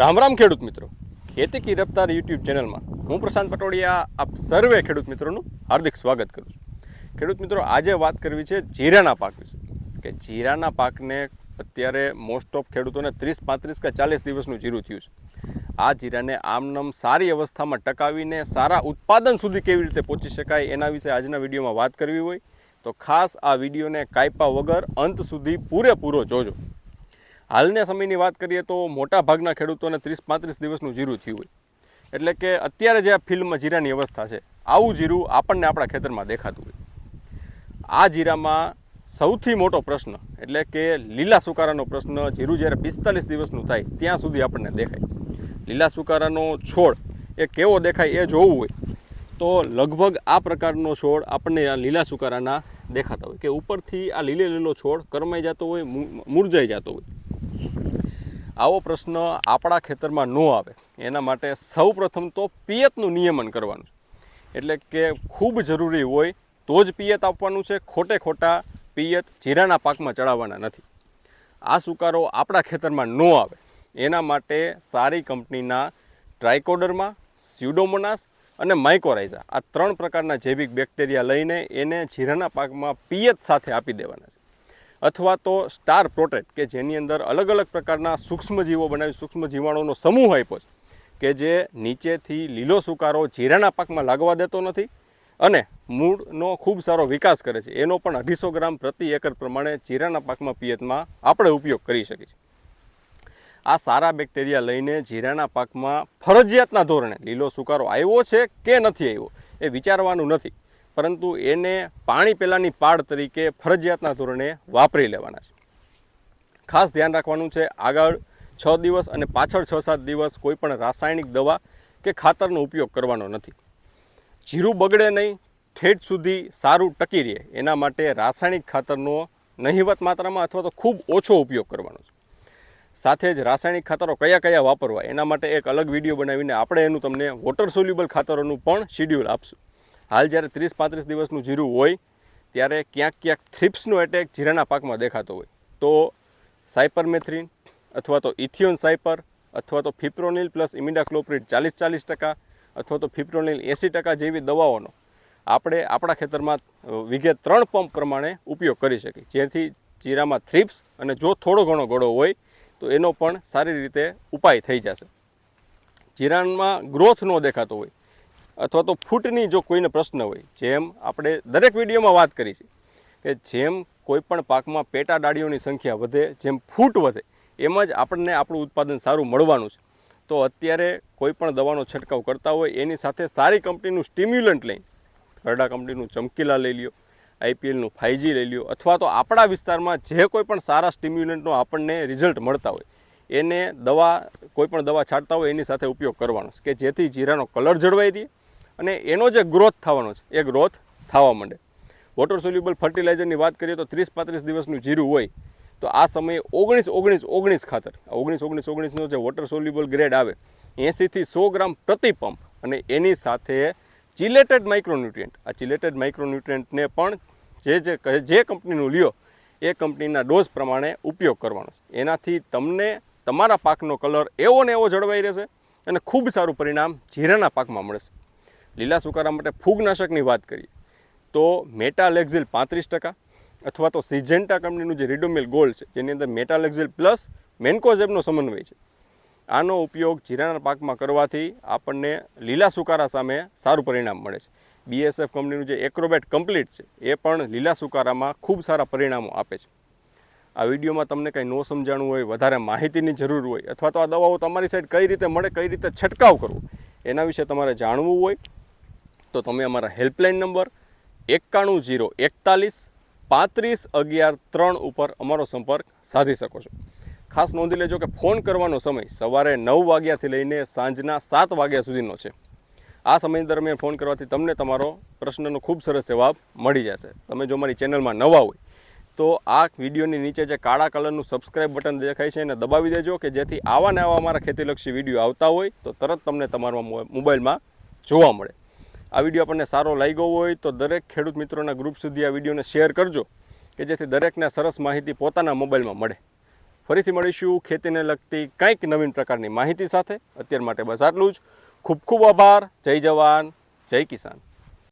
રામ રામ ખેડૂત મિત્રો. ખેતી કી રફતાર યુટ્યુબ ચેનલમાં હું પ્રશાંત પટોડિયા આપ સર્વે ખેડૂત મિત્રોનું હાર્દિક સ્વાગત કરું છું. ખેડૂત મિત્રો, આજે વાત કરવી છે જીરાના પાક વિશે. કે જીરાના પાકને અત્યારે મોસ્ટ ઓફ ખેડૂતોને ત્રીસ, પાંત્રીસ કે ચાલીસ દિવસનું જીરું થયું છે. આ જીરાને આમનમ સારી અવસ્થામાં ટકાવીને સારા ઉત્પાદન સુધી કેવી રીતે પહોંચી શકાય એના વિશે આજના વિડીયોમાં વાત કરવી હોય તો ખાસ આ વિડીયોને કાયપા વગર અંત સુધી પૂરેપૂરો જોજો. હાલના સમયની વાત કરીએ તો મોટા ભાગના ખેડૂતોને ત્રીસ પાંત્રીસ દિવસનું જીરું થયું હોય. એટલે કે અત્યારે જે આ ફિલ્ડમાં જીરાની અવસ્થા છે, આવું જીરું આપણને આપણા ખેતરમાં દેખાતું હોય. આ જીરામાં સૌથી મોટો પ્રશ્ન, એટલે કે લીલા સુકારાનો પ્રશ્ન, જીરું જ્યારે પિસ્તાલીસ દિવસનું થાય ત્યાં સુધી આપણને દેખાય. લીલા સુકારાનો છોડ એ કેવો દેખાય એ જોવું હોય, તો લગભગ આ પ્રકારનો છોડ આપણને આ લીલા સુકારાના દેખાતા હોય. કે ઉપરથી આ લીલે લીલો છોડ કરમાઈ જતો હોય મૂરજાઈ જતો હોય. આવો પ્રશ્ન આપણા ખેતરમાં ન આવે. એના માટે સૌ પ્રથમ તો પિયતનું નિયમન કરવાનું. એટલે કે ખૂબ જરૂરી હોય તો જ પિયત આપવાનું છે. ખોટે ખોટા પિયત જીરાના પાકમાં ચડાવવાના નથી. આ સુકારો આપણા ખેતરમાં ન આવે. એના માટે સારી કંપનીના ટ્રાઇકોડરમાં સ્યુડોમોનાસ અને માઇકોરાઇઝા આ ત્રણ પ્રકારના જૈવિક બેક્ટેરિયા લઈને એને જીરાના પાકમાં પિયત સાથે આપી દેવાના છે. અથવા તો સ્ટાર પ્રોટેટ કે જેની અંદર અલગ અલગ પ્રકારના સૂક્ષ્મજીવો બનાવી સૂક્ષ્મ જીવાણુનો સમૂહ આપ્યો છે, કે જે નીચેથી લીલો સુકારો જીરાના પાકમાં લાગવા દેતો નથી અને મૂળનો ખૂબ સારો વિકાસ કરે છે. એનો પણ અઢીસો ગ્રામ પ્રતિ એકર પ્રમાણે જીરાના પાકમાં પિયતમાં આપણે ઉપયોગ કરી શકીએ છીએ. આ સારા બેક્ટેરિયા લઈને જીરાના પાકમાં ફરજિયાતના ધોરણે લીલો સુકારો આવ્યો છે કે નથી આવ્યો, એ વિચારવાનું નથી. પરંતુ એને પાણી પહેલાંની પાડ તરીકે ફરજિયાતના ધોરણે વાપરી લેવાના છે. ખાસ ધ્યાન રાખવાનું છે, આગળ છ દિવસ અને પાછળ છ સાત દિવસ કોઈ પણ રાસાયણિક દવા કે ખાતરનો ઉપયોગ કરવાનો નથી. જીરું બગડે નહીં, ઠેઠ સુધી સારું ટકી રહે, એના માટે રાસાયણિક ખાતરનો નહિવત માત્રામાં અથવા તો ખૂબ ઓછો ઉપયોગ કરવાનો છે. સાથે જ રાસાયણિક ખાતરો કયા કયા વાપરવા, એના માટે એક અલગ વીડિયો બનાવીને આપણે એનું તમને વોટર સોલ્યુબલ ખાતરોનું પણ શિડ્યુલ આપશું. હાલ જ્યારે ત્રીસ પાંત્રીસ દિવસનું જીરું હોય, ત્યારે ક્યાંક ક્યાંક થ્રિપ્સનો એટેક જીરાના પાકમાં દેખાતો હોય. તો સાયપરમેથ્રિન અથવા તો ઇથિયોન સાયપર અથવા તો ફિપ્રોનિલ પ્લસ ઇમિડાક્લોપ્રિડ ચાલીસ ચાલીસ ટકા અથવા તો ફિપ્રોનિલ એંસી ટકા જેવી દવાઓનો આપણે આપણા ખેતરમાં વિગે ત્રણ પંપ પ્રમાણે ઉપયોગ કરી શકીએ. જેથી જીરામાં થ્રિપ્સ અને જો થોડો ઘણો ગળો હોય, તો એનો પણ સારી રીતે ઉપાય થઈ જશે. જીરામાં ગ્રોથ ન દેખાતો હોય અથવા તો ફૂટની જો કોઈને પ્રશ્ન હોય, જેમ આપણે દરેક વિડીયોમાં વાત કરી છે, કે જેમ કોઈપણ પાકમાં પેટા ડાળીઓની સંખ્યા વધે, જેમ ફૂટ વધે, એમ જ આપણને આપણું ઉત્પાદન સારું મળવાનું છે. તો અત્યારે કોઈપણ દવાનો છંટકાવ કરતા હોય, એની સાથે સારી કંપનીનું સ્ટિમ્યુલન્ટ લઈને કરડા કંપનીનું ચમકીલા લઈ લ્યો આઈપીએલનું ફાઈજી લઈ લ્યો, અથવા તો આપણા વિસ્તારમાં જે કોઈ પણ સારા સ્ટિમ્યુલન્ટનો આપણને રિઝલ્ટ મળતા હોય, એને દવા કોઈપણ દવા છાંટતા હોય, એની સાથે ઉપયોગ કરવાનો કે જેથી જીરાનો કલર જળવાઈ રહે અને એનો જે ગ્રોથ થવાનો છે, એ ગ્રોથ થવા માંડે. વોટર સોલ્યુબલ ફર્ટિલાઇઝરની વાત કરીએ તો ત્રીસ પાંત્રીસ દિવસનું જીરું હોય, તો આ સમયે ઓગણીસ ઓગણીસ ઓગણીસ ખાતર ઓગણીસ ઓગણીસ ઓગણીસનો જે વોટર સોલ્યુબલ ગ્રેડ આવે એંસીથી સો ગ્રામ પ્રતિ પંપ અને એની સાથે ચિલેટેડ માઇક્રોન્યુટ્રિયન્ટ આ ચિલેટેડ માઇક્રોન્યુટ્રિયન્ટને પણ જે જે જે કંપનીનું લ્યો, એ કંપનીના ડોઝ પ્રમાણે ઉપયોગ કરવાનો છે. એનાથી તમને તમારા પાકનો કલર એવો ને એવો જળવાઈ રહેશે અને ખૂબ સારું પરિણામ જીરાના પાકમાં મળશે. લીલા સુકારા માટે ફૂગનાશકની વાત કરીએ, તો મેટાલેક્ઝિલ પાંત્રીસ ટકા અથવા તો સિજેન્ટા કંપનીનું જે રીડોમિલ ગોલ્ડ છે, જેની અંદર મેટાલેક્ઝિલ પ્લસ મેન્કોઝેબનો સમન્વય છે. આનો ઉપયોગ જીરાના પાકમાં કરવાથી આપણને લીલા સુકારા સામે સારું પરિણામ મળે છે. બીએસએફ કંપનીનું જે એક્રોબેટ કમ્પ્લીટ છે, એ પણ લીલા સુકારામાં ખૂબ સારા પરિણામો આપે છે. આ વિડીયોમાં તમને કંઈ ન સમજાણું હોય, વધારે માહિતીની જરૂર હોય, અથવા તો આ દવાઓ તમારી સાઈડ કઈ રીતે મળે, કઈ રીતે છંટકાવ કરવો, એના વિશે તમારે જાણવું હોય તો તમે અમારા હેલ્પલાઇન નંબર એકાણું જીરો એકતાલીસ પાંત્રીસ અગિયાર ત્રણ ઉપર અમારો સંપર્ક સાધી શકો છો. ખાસ નોંધી લેજો કે ફોન કરવાનો સમય સવારે નવ વાગ્યાથી લઈને સાંજના સાત વાગ્યા સુધીનો છે. આ સમય દરમિયાન ફોન કરવાથી તમને તમારો પ્રશ્નનો ખૂબ સરસ જવાબ મળી જશે. તમે જો અમારી ચેનલમાં નવા હોય, તો આ વિડીયોની નીચે જે કાળા કલરનું સબસ્ક્રાઇબ બટન દેખાય છે એને દબાવી દેજો કે જેથી આવા ને આવા અમારા ખેતીલક્ષી વીડિયો આવતા હોય તો તરત તમને તમારા મોબાઈલમાં જોવા મળે. આ વીડિયો આપણને સારો લાગ્યો હોય તો દરેક ખેડૂત મિત્રોના ગ્રુપ સુધી આ વિડીયોને શેર કરજો, કે જેથી દરેકને સરસ માહિતી પોતાના મોબાઈલમાં મળે. ફરીથી મળીશું ખેતીને લગતી કંઈક નવીન પ્રકારની માહિતી સાથે. અત્યાર માટે બસ આટલું જ. ખૂબ ખૂબ આભાર. જય જવાન. જય કિસાન.